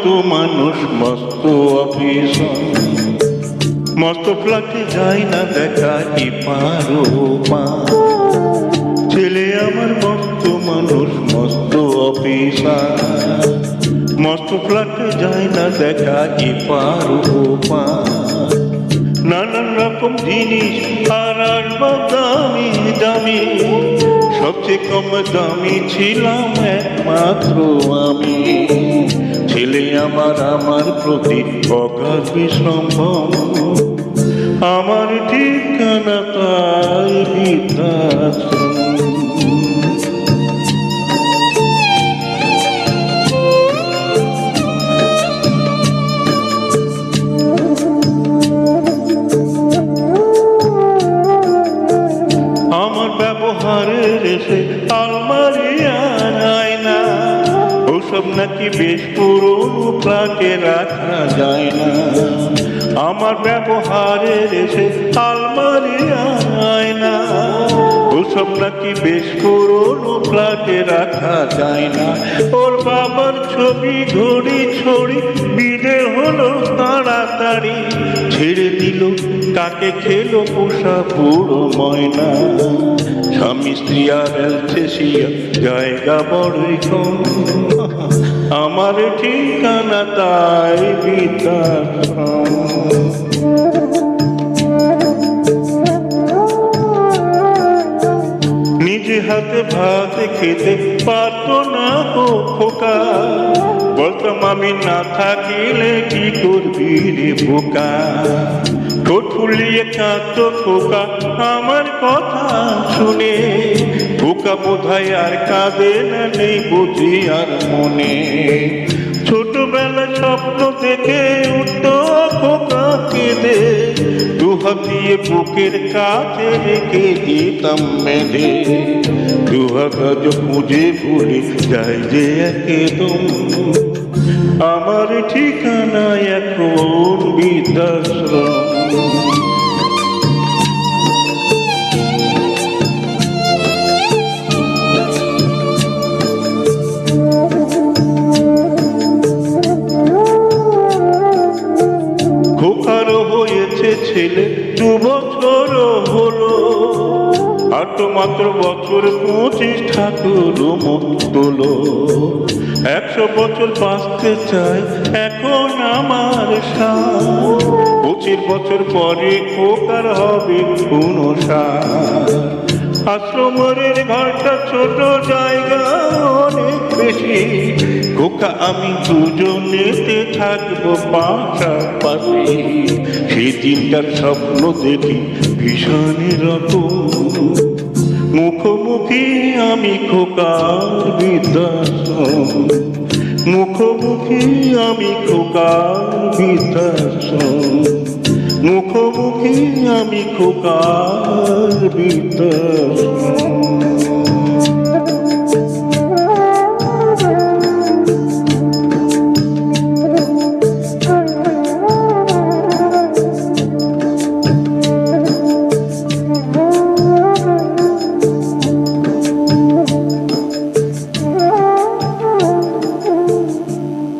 মস্ত মানুষ, মস্ত অফিসার মস্ত ফ্লাটে যাই না দেখা, কি পারো ছেলে আমার মস্ত মানুষ, মস্ত অফিসার মস্ত ফ্লাটে যাই না দেখা, কি পারো নানান রকম জিনিস, আর দামি দামি। সবচেয়ে কম দামি ছিলাম একমাত্র আমি। ছেলে আমার আমার প্রতি অগাধ বিসম্ভব আমার ঠিকানা বৃদ্ধাশ্রম। আমার ব্যবহারের এসে আলমারি ওসব নাকি বেশ পুরনো ফ্ল্যাটে রাখা যায় না। আমার ব্যবহারে এসে আলমারি আনায় না। ওসব নাকি বেশ পুরনো ফ্ল্যাটে রাখা যায় না। ওর বাবার ছবি, ঘড়ি, ছড়ি বিদে হলো তাড়াতাড়ি। ছেড়ে দিল, কাকে খেলো পোষা পুরো ময়না? স্বামী স্ত্রী আর জায়গা বড়ই কম। আমার ঠিকানা তাই বিদ্যাশ্রম নিজে হাতে ভাত খেতে পারতো না ও খোকা। বলতাম, আমি না থাকিলে কি করবি রে বোকা? ঠোঁট ফুলিয়ে কাঁদতো খোকা, আমার কথা শুনে। খোকা বোধহয় আর কাঁদে না নেই বুঝি আর মনে। ছোটবেলা স্বপ্ন দেখে উঠতো খোকা কেঁদে। দু হাত দিয়ে বুকের কাছে রেখে দিতাম মেধে দু হাত আজ খুঁজে ভুলে যাই যে একদম আমার ঠিকানা এখন বৃদ্ধাশ্রম। খোকারও হয়েছে ছেলে দু বছর মাত্র বছর পঁচিশ ঠাকুর তোলো একশো বছর বাঁচতে চাই এখন আমার পঁচিশ বছর পরে খোকার হবে কোনো আশ্রমের ঘরটা ছোট জায়গা অনেক বেশি। খোকা, আমি দুজনেতে থাকব পাশাপাশি। সেই দিনটার স্বপ্ন দেখি ভীষণ রকম। মুখোমুখি আমি খোকার বৃদ্ধাশ্রম মুখোমুখি আমি খোকার বৃদ্ধাশ্রম মুখোমুখি আমি খোকার বৃদ্ধাশ্রম